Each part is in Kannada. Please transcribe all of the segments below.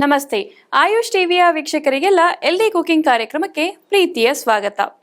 ನಮಸ್ತೆ. ಆಯುಷ್ ಟಿವಿಯ ವೀಕ್ಷಕರಿಗೆಲ್ಲ ಎಲ್ಡಿ ಕುಕಿಂಗ್ ಕಾರ್ಯಕ್ರಮಕ್ಕೆ ಪ್ರೀತಿಯ ಸ್ವಾಗತ.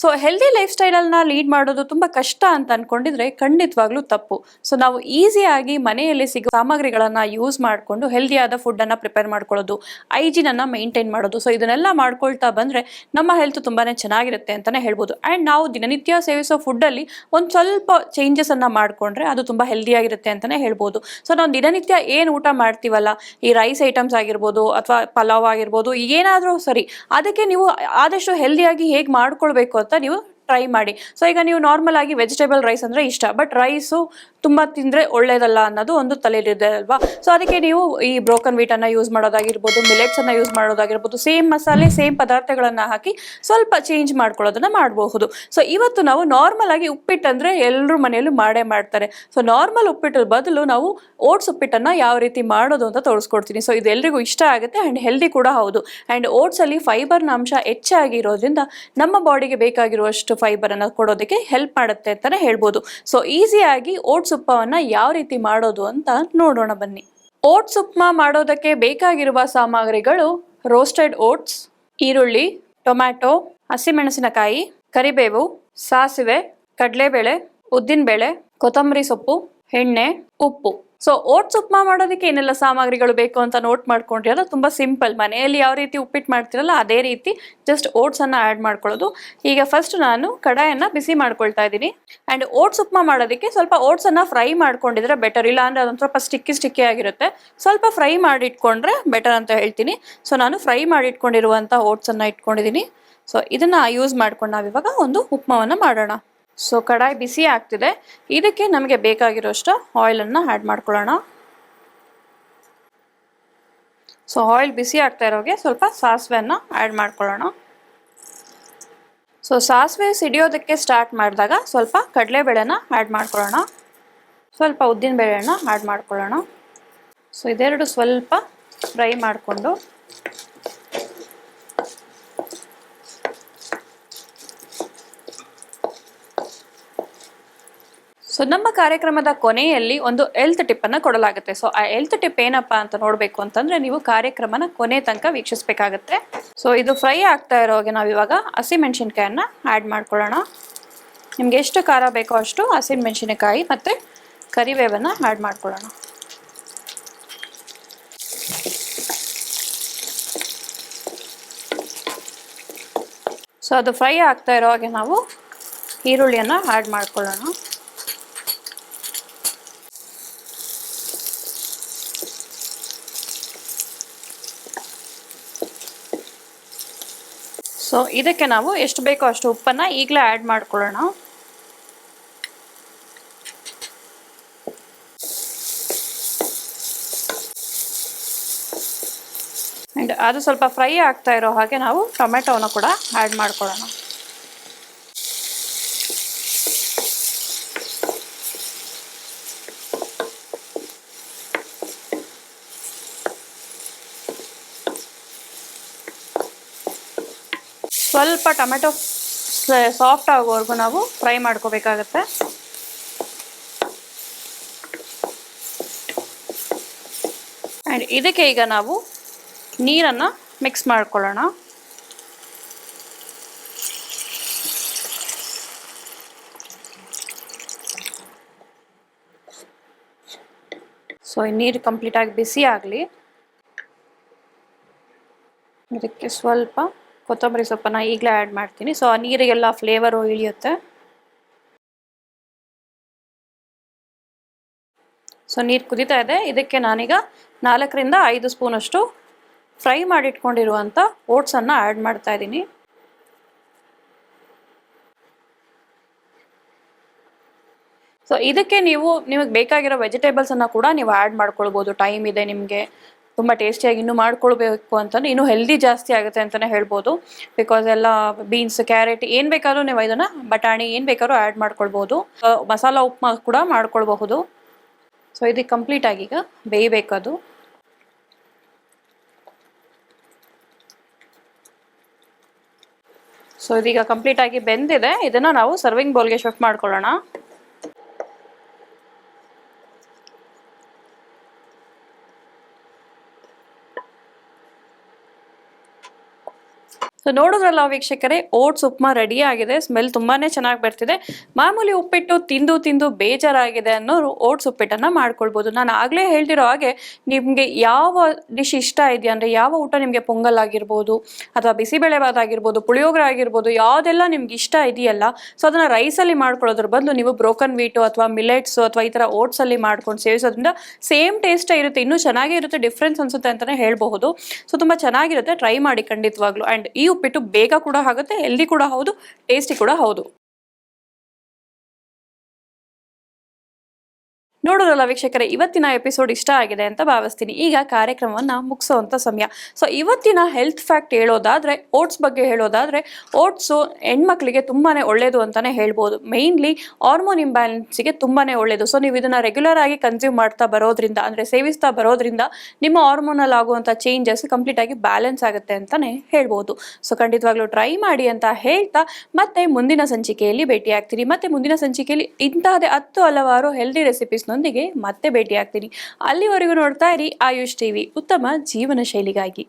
ಸೊ ಹೆಲ್ದಿ ಲೈಫ್ ಸ್ಟೈಲನ್ನ ಲೀಡ್ ಮಾಡೋದು ತುಂಬ ಕಷ್ಟ ಅಂತ ಅನ್ಕೊಂಡಿದ್ರೆ ಖಂಡಿತವಾಗ್ಲೂ ತಪ್ಪು. ಸೊ ನಾವು ಈಸಿಯಾಗಿ ಮನೆಯಲ್ಲಿ ಸಿಗೋ ಸಾಮಗ್ರಿಗಳನ್ನು ಯೂಸ್ ಮಾಡಿಕೊಂಡು ಹೆಲ್ದಿಯಾದ ಫುಡ್ಡನ್ನು ಪ್ರಿಪೇರ್ ಮಾಡ್ಕೊಳ್ಳೋದು ಐಜಿನನ್ನು ಮೇಂಟೈನ್ ಮಾಡೋದು. ಸೊ ಇದನ್ನೆಲ್ಲ ಮಾಡ್ಕೊಳ್ತಾ ಬಂದರೆ ನಮ್ಮ ಹೆಲ್ತ್ ತುಂಬಾ ಚೆನ್ನಾಗಿರುತ್ತೆ ಅಂತಲೇ ಹೇಳ್ಬೋದು. ಆ್ಯಂಡ್ ನಾವು ದಿನನಿತ್ಯ ಸೇವಿಸೋ ಫುಡ್ಡಲ್ಲಿ ಒಂದು ಸ್ವಲ್ಪ ಚೇಂಜಸನ್ನು ಮಾಡಿಕೊಂಡ್ರೆ ಅದು ತುಂಬ ಹೆಲ್ದಿಯಾಗಿರುತ್ತೆ ಅಂತಲೇ ಹೇಳ್ಬೋದು. ಸೊ ನಾವು ದಿನನಿತ್ಯ ಏನು ಊಟ ಮಾಡ್ತೀವಲ್ಲ, ಈ ರೈಸ್ ಐಟಮ್ಸ್ ಆಗಿರ್ಬೋದು ಅಥವಾ ಪಲಾವ್ ಆಗಿರ್ಬೋದು, ಏನಾದರೂ ಸರಿ, ಅದಕ್ಕೆ ನೀವು ಆದಷ್ಟು ಹೆಲ್ದಿಯಾಗಿ ಹೇಗೆ ಮಾಡ್ಕೊಳ್ಬೇಕು ಅಂತ ನೀವು ಟ್ರೈ ಮಾಡಿ. ಸೊ ಈಗ ನೀವು ನಾರ್ಮಲ್ ಆಗಿ ವೆಜಿಟೇಬಲ್ ರೈಸ್ ಅಂದರೆ ಇಷ್ಟ. ಬಟ್ ರೈಸು ತುಂಬ ತಿಂದರೆ ಒಳ್ಳೇದಲ್ಲ ಅನ್ನೋದು ಒಂದು ತಲೆಯಲ್ಲಿದೆ ಅಲ್ವಾ? ಸೊ ಅದಕ್ಕೆ ನೀವು ಈ ಬ್ರೋಕನ್ ವೀಟನ್ನು ಯೂಸ್ ಮಾಡೋದಾಗಿರ್ಬೋದು ಮಿಲೆಟ್ಸನ್ನು ಯೂಸ್ ಮಾಡೋದಾಗಿರ್ಬೋದು ಸೇಮ್ ಮಸಾಲೆ ಸೇಮ್ ಪದಾರ್ಥಗಳನ್ನು ಹಾಕಿ ಸ್ವಲ್ಪ ಚೇಂಜ್ ಮಾಡ್ಕೊಳ್ಳೋದನ್ನು ಮಾಡಬಹುದು. ಸೊ ಇವತ್ತು ನಾವು ನಾರ್ಮಲ್ ಆಗಿ ಉಪ್ಪಿಟ್ಟು ಅಂದರೆ ಎಲ್ಲರೂ ಮನೆಯಲ್ಲೂ ಮಾಡೇ ಮಾಡ್ತಾರೆ. ಸೊ ನಾರ್ಮಲ್ ಉಪ್ಪಿಟ್ಟು ಬದಲು ನಾವು ಓಟ್ಸ್ ಉಪ್ಪಿಟ್ಟನ್ನು ಯಾವ ರೀತಿ ಮಾಡೋದು ಅಂತ ತೋರಿಸ್ಕೊಡ್ತೀನಿ. ಸೊ ಇದು ಎಲ್ರಿಗೂ ಇಷ್ಟ ಆಗುತ್ತೆ ಆ್ಯಂಡ್ ಹೆಲ್ದಿ ಕೂಡ ಹೌದು. ಆ್ಯಂಡ್ ಓಟ್ಸಲ್ಲಿ ಫೈಬರ್ನ ಅಂಶ ಹೆಚ್ಚಾಗಿರೋದ್ರಿಂದ ನಮ್ಮ ಬಾಡಿಗೆ ಬೇಕಾಗಿರುವಷ್ಟು ಫೈಬರನ್ನು ಕೊಡೋದಕ್ಕೆ ಹೆಲ್ಪ್ ಮಾಡುತ್ತೆ ಅಂತಲೇ ಹೇಳ್ಬೋದು. ಸೊ ಈಸಿಯಾಗಿ ಓಟ್ಸ್ ಉಪ್ಪವನ್ನು ಯಾವ ರೀತಿ ಮಾಡೋದು ಅಂತ ನೋಡೋಣ ಬನ್ನಿ. ಓಟ್ಸ್ ಉಪ್ಮಾ ಮಾಡೋದಕ್ಕೆ ಬೇಕಾಗಿರುವ ಸಾಮಗ್ರಿಗಳು ರೋಸ್ಟೆಡ್ ಓಟ್ಸ್, ಈರುಳ್ಳಿ, ಟೊಮ್ಯಾಟೊ, ಹಸಿಮೆಣಸಿನಕಾಯಿ, ಕರಿಬೇವು, ಸಾಸಿವೆ, ಕಡಲೆಬೇಳೆ, ಉದ್ದಿನಬೇಳೆ, ಕೊತ್ತಂಬರಿ ಸೊಪ್ಪು, ಎಣ್ಣೆ, ಉಪ್ಪು. ಸೊ ಓಟ್ಸ್ ಉಪ್ಮಾ ಮಾಡೋದಕ್ಕೆ ಏನೆಲ್ಲ ಸಾಮಗ್ರಿಗಳು ಬೇಕು ಅಂತ ನೋಟ್ ಮಾಡ್ಕೊಂಡಿರಲ್ಲ, ತುಂಬ ಸಿಂಪಲ್ ಮನೆಯಲ್ಲಿ ಯಾವ ರೀತಿ ಉಪ್ಪಿಟ್ಟು ಮಾಡ್ತಿರಲ್ಲ, ಅದೇ ರೀತಿ ಜಸ್ಟ್ ಓಟ್ಸನ್ನು ಆ್ಯಡ್ ಮಾಡ್ಕೊಳ್ಳೋದು. ಈಗ ಫಸ್ಟ್ ನಾನು ಕಡಾಯನ್ನು ಬಿಸಿ ಮಾಡ್ಕೊಳ್ತಾ ಇದ್ದೀನಿ. ಆ್ಯಂಡ್ ಓಟ್ಸ್ ಉಪ್ಮಾ ಮಾಡೋದಕ್ಕೆ ಸ್ವಲ್ಪ ಓಟ್ಸನ್ನು ಫ್ರೈ ಮಾಡ್ಕೊಂಡಿದ್ರೆ ಬೆಟರ್ ಇಲ್ಲ ಅಂದರೆ ಅದೊಂದು ಸ್ವಲ್ಪ ಸ್ಟಿಕ್ಕಿ ಸ್ಟಿಕ್ಕಿ ಆಗಿರುತ್ತೆ. ಸ್ವಲ್ಪ ಫ್ರೈ ಮಾಡಿ ಇಟ್ಕೊಂಡ್ರೆ ಬೆಟರ್ ಅಂತ ಹೇಳ್ತೀನಿ. ಸೊ ನಾನು ಫ್ರೈ ಮಾಡಿ ಓಟ್ಸ್ ಓಟ್ಸನ್ನು ಇಟ್ಕೊಂಡಿದ್ದೀನಿ. ಸೊ ಇದನ್ನು ಯೂಸ್ ಮಾಡ್ಕೊಂಡು ನಾವಿವಾಗ ಒಂದು ಉಪ್ಮಾವನ್ನು ಮಾಡೋಣ. ಸೊ ಕಡಾಯಿ ಬಿಸಿ ಆಗ್ತಿದೆ. ಇದಕ್ಕೆ ನಮಗೆ ಬೇಕಾಗಿರೋಷ್ಟು ಆಯಿಲನ್ನು ಆ್ಯಡ್ ಮಾಡ್ಕೊಳ್ಳೋಣ. ಸೊ ಆಯಿಲ್ ಬಿಸಿ ಆಗ್ತಾ ಇರೋಗೆ ಸ್ವಲ್ಪ ಸಾಸಿವೆಯನ್ನು ಆ್ಯಡ್ ಮಾಡ್ಕೊಳ್ಳೋಣ. ಸೊ ಸಾಸಿವೆ ಸಿಡಿಯೋದಕ್ಕೆ ಸ್ಟಾರ್ಟ್ ಮಾಡಿದಾಗ ಸ್ವಲ್ಪ ಕಡಲೆಬೇಳೆನ ಆ್ಯಡ್ ಮಾಡ್ಕೊಳ್ಳೋಣ. ಸ್ವಲ್ಪ ಉದ್ದಿನ ಉದ್ದಿನಬೇಳೆನ ಆ್ಯಡ್ ಮಾಡ್ಕೊಳ್ಳೋಣ. ಸೊ ಇದೆರಡು ಸ್ವಲ್ಪ ಫ್ರೈ ಮಾಡಿಕೊಂಡು. ಸೊ ನಮ್ಮ ಕಾರ್ಯಕ್ರಮದ ಕೊನೆಯಲ್ಲಿ ಒಂದು ಎಲ್ತ್ ಟಿಪ್ ಅನ್ನ ಕೊಡಲಾಗುತ್ತೆ. ಸೊ ಆ ಎಲ್ತ್ ಟಿಪ್ ಏನಪ್ಪ ಅಂತ ನೋಡಬೇಕು ಅಂತಂದ್ರೆ ನೀವು ಕಾರ್ಯಕ್ರಮನ ಕೊನೆ ತನಕ ವೀಕ್ಷಿಸಬೇಕಾಗತ್ತೆ. ಸೊ ಇದು ಫ್ರೈ ಆಗ್ತಾ ಇರೋಗೆ ನಾವು ಇವಾಗ ಹಸಿಮೆಣಸಿನ್ಕಾಯನ್ನ ಆ್ಯಡ್ ಮಾಡ್ಕೊಳ್ಳೋಣ. ನಿಮ್ಗೆ ಎಷ್ಟು ಖಾರ ಬೇಕೋ ಅಷ್ಟು ಹಸಿಮೆಣಸಿನಕಾಯಿ ಮತ್ತು ಕರಿಬೇವನ್ನು ಆ್ಯಡ್ ಮಾಡ್ಕೊಳ್ಳೋಣ. ಸೊ ಅದು ಫ್ರೈ ಆಗ್ತಾ ಇರೋ ಹಾಗೆ ನಾವು ಈರುಳ್ಳಿಯನ್ನು ಆ್ಯಡ್ ಮಾಡ್ಕೊಳ್ಳೋಣ. ಸೊ ಇದಕ್ಕೆ ನಾವು ಎಷ್ಟು ಬೇಕೋ ಅಷ್ಟು ಉಪ್ಪನ್ನು ಈಗಲೇ ಆ್ಯಡ್ ಮಾಡ್ಕೊಳ್ಳೋಣ. ಆ್ಯಂಡ್ ಅದು ಸ್ವಲ್ಪ ಫ್ರೈ ಆಗ್ತಾ ಇರೋ ಹಾಗೆ ನಾವು ಟೊಮೆಟೊನ ಕೂಡ ಆ್ಯಡ್ ಮಾಡ್ಕೊಳ್ಳೋಣ. ಸ್ವಲ್ಪ ಟೊಮೆಟೊ ಸಾಫ್ಟ್ ಆಗೋವರೆಗೂ ನಾವು ಫ್ರೈ ಮಾಡ್ಕೋಬೇಕಾಗತ್ತೆ. ಆ್ಯಂಡ್ ಇದಕ್ಕೆ ಈಗ ನಾವು ನೀರನ್ನು ಮಿಕ್ಸ್ ಮಾಡ್ಕೊಳ್ಳೋಣ. ಸೊ ಈ ನೀರು ಕಂಪ್ಲೀಟಾಗಿ ಬಿಸಿ ಆಗಲಿ. ಇದಕ್ಕೆ ಸ್ವಲ್ಪ ಕೊತ್ತಂಬರಿ ಸೊಪ್ಪನ್ನ ಈಗಲೇ ಆ್ಯಡ್ ಮಾಡ್ತೀನಿ. ಸೊ ಆ ನೀರಿಗೆಲ್ಲ ಫ್ಲೇವರು ಇಳಿಯುತ್ತೆ. ಸೊ ನೀರು ಕುದೀತಾ ಇದೆ. ಇದಕ್ಕೆ ನಾನೀಗ ನಾಲ್ಕರಿಂದ ಐದು ಸ್ಪೂನಷ್ಟು ಫ್ರೈ ಮಾಡಿಟ್ಕೊಂಡಿರುವಂಥ ಓಟ್ಸನ್ನು ಆ್ಯಡ್ ಮಾಡ್ತಾ ಇದ್ದೀನಿ. ಸೊ ಇದಕ್ಕೆ ನೀವು, ನಿಮಗೆ ಬೇಕಾಗಿರೋ ವೆಜಿಟೇಬಲ್ಸನ್ನು ಕೂಡ ನೀವು ಆ್ಯಡ್ ಮಾಡ್ಕೊಳ್ಬೋದು. ಟೈಮ್ ಇದೆ ನಿಮಗೆ. ತುಂಬ ಟೇಸ್ಟಿಯಾಗಿ ಇನ್ನೂ ಮಾಡ್ಕೊಳ್ಬೇಕು ಅಂತಂದ್ರೆ ಇನ್ನೂ ಹೆಲ್ದಿ ಜಾಸ್ತಿ ಆಗುತ್ತೆ ಅಂತಲೇ ಹೇಳ್ಬೋದು. ಬಿಕಾಸ್ ಎಲ್ಲ ಬೀನ್ಸ್ ಕ್ಯಾರೆಟ್ ಏನು ಬೇಕಾದ್ರೂ ನೀವು ಇದನ್ನು, ಬಟಾಣಿ ಏನು ಬೇಕಾದ್ರೂ ಆ್ಯಡ್ ಮಾಡ್ಕೊಳ್ಬೋದು. ಮಸಾಲ ಉಪ್ಮಾ ಕೂಡ ಮಾಡ್ಕೊಳ್ಬಹುದು. ಸೊ ಕಂಪ್ಲೀಟ್ ಆಗಿ ಈಗ ಬೇಯಬೇಕದು. ಸೊ ಇದೀಗ ಕಂಪ್ಲೀಟ್ ಆಗಿ ಬೆಂದಿದೆ. ಇದನ್ನು ನಾವು ಸರ್ವಿಂಗ್ ಬೌಲ್ಗೆ ಶಿಫ್ಟ್ ಮಾಡ್ಕೊಳ್ಳೋಣ. ಸೊ ನೋಡಿದ್ರಲ್ಲ ವೀಕ್ಷಕರೇ, ಓಟ್ಸ್ ಉಪ್ಮಾ ರೆಡಿ ಆಗಿದೆ ಸ್ಮೆಲ್ ತುಂಬಾನೇ ಚೆನ್ನಾಗಿ ಬರ್ತಿದೆ. ಮಾಮೂಲಿ ಉಪ್ಪಿಟ್ಟು ತಿಂದು ತಿಂದು ಬೇಜಾರಾಗಿದೆ ಅನ್ನೋರು ಓಟ್ಸ್ ಉಪ್ಪಿಟ್ಟನ್ನ ಮಾಡ್ಕೊಳ್ಬೋದು. ನಾನು ಆಗ್ಲೇ ಹೇಳ್ತಿರೋ ಹಾಗೆ, ನಿಮಗೆ ಯಾವ ಡಿಶ್ ಇಷ್ಟ ಇದೆಯಾ? ಅಂದ್ರೆ ಯಾವ ಊಟ ನಿಮಗೆ ಪೊಂಗಲ್ ಆಗಿರ್ಬೋದು, ಅಥವಾ ಬಿಸಿಬೇಳೆಬಾತ್ ಆಗಿರ್ಬೋದು, ಪುಳಿಯೋಗರೆ ಆಗಿರ್ಬೋದು, ಯಾವುದೆಲ್ಲ ನಿಮ್ಗೆ ಇಷ್ಟ ಇದೆಯಲ್ಲ ಸೊ ಅದನ್ನ ರೈಸಲ್ಲಿ ಮಾಡ್ಕೊಳ್ಳೋದ್ರ ಬದಲು ನೀವು ಬ್ರೋಕನ್ ವೀಟು ಅಥವಾ ಮಿಲೆಟ್ಸ್ ಅಥವಾ ಈ ಥರ ಓಟ್ಸ್ ಅಲ್ಲಿ ಮಾಡ್ಕೊಂಡು ಸೇವಿಸೋದ್ರಿಂದ ಸೇಮ್ ಟೇಸ್ಟ್ ಇರುತ್ತೆ, ಇನ್ನೂ ಚೆನ್ನಾಗೇ ಇರುತ್ತೆ ಡಿಫ್ರೆನ್ಸ್ ಅನ್ಸುತ್ತೆ ಅಂತಾನೆ ಹೇಳಬಹುದು. ಸೊ ತುಂಬಾ ಚೆನ್ನಾಗಿರುತ್ತೆ ಟ್ರೈ ಮಾಡಿ ಖಂಡಿತವಾಗ್ಲು. ಅಂಡ್ ಈ ಉಪ್ಪಿಟ್ಟು ಬೇಗ ಕೂಡ ಆಗುತ್ತೆ ಹೆಲ್ದಿ ಕೂಡ ಹೌದು ಟೇಸ್ಟಿ ಕೂಡ ಹೌದು. ನೋಡೋದಲ್ಲ ವೀಕ್ಷಕರೇ, ಇವತ್ತಿನ ಎಪಿಸೋಡ್ ಇಷ್ಟ ಆಗಿದೆ ಅಂತ ಭಾವಿಸ್ತೀನಿ. ಈಗ ಕಾರ್ಯಕ್ರಮವನ್ನು ಮುಗಿಸೋವಂಥ ಸಮಯ. ಸೊ ಇವತ್ತಿನ ಹೆಲ್ತ್ ಫ್ಯಾಕ್ಟ್ ಹೇಳೋದಾದರೆ ಓಟ್ಸ್ ಬಗ್ಗೆ ಹೇಳೋದಾದರೆ ಓಟ್ಸು ಹೆಣ್ಮಕ್ಳಿಗೆ ತುಂಬಾ ಒಳ್ಳೆಯದು ಅಂತಲೇ ಹೇಳ್ಬೋದು. ಮೇಯ್ನ್ಲಿ ಹಾರ್ಮೋನ್ ಇಂಬ್ಯಾಲೆನ್ಸಿಗೆ ತುಂಬಾ ಒಳ್ಳೆಯದು ಸೊ ನೀವು ಇದನ್ನು ರೆಗ್ಯುಲರ್ ಆಗಿ ಕನ್ಸ್ಯೂಮ್ ಮಾಡ್ತಾ ಬರೋದ್ರಿಂದ, ಅಂದರೆ ಸೇವಿಸ್ತಾ ಬರೋದ್ರಿಂದ ನಿಮ್ಮ ಹಾರ್ಮೋನಲ್ಲಿ ಆಗುವಂಥ ಚೇಂಜಸ್ ಕಂಪ್ಲೀಟ್ ಆಗಿ ಬ್ಯಾಲೆನ್ಸ್ ಆಗುತ್ತೆ ಅಂತಲೇ ಹೇಳ್ಬೋದು. ಸೊ ಖಂಡಿತವಾಗ್ಲೂ ಟ್ರೈ ಮಾಡಿ ಅಂತ ಹೇಳ್ತಾ, ಮತ್ತೆ ಮುಂದಿನ ಸಂಚಿಕೆಯಲ್ಲಿ ಭೇಟಿ ಆಗ್ತೀನಿ ಮತ್ತೆ ಮುಂದಿನ ಸಂಚಿಕೆಯಲ್ಲಿ ಇಂತಹದೇ ಹತ್ತು ಹಲವಾರು ಹೆಲ್ದಿ ರೆಸಿಪೀಸ್ನೊಂದಿಗೆ ಮತ್ತೆ ಭೇಟಿಯಾಗ್ತೀನಿ. ಅಲ್ಲಿವರೆಗೂ ನೋಡ್ತಾ ಇರಿ ಆಯುಷ್ ಟಿವಿ ಉತ್ತಮ ಜೀವನ ಶೈಲಿಗಾಗಿ.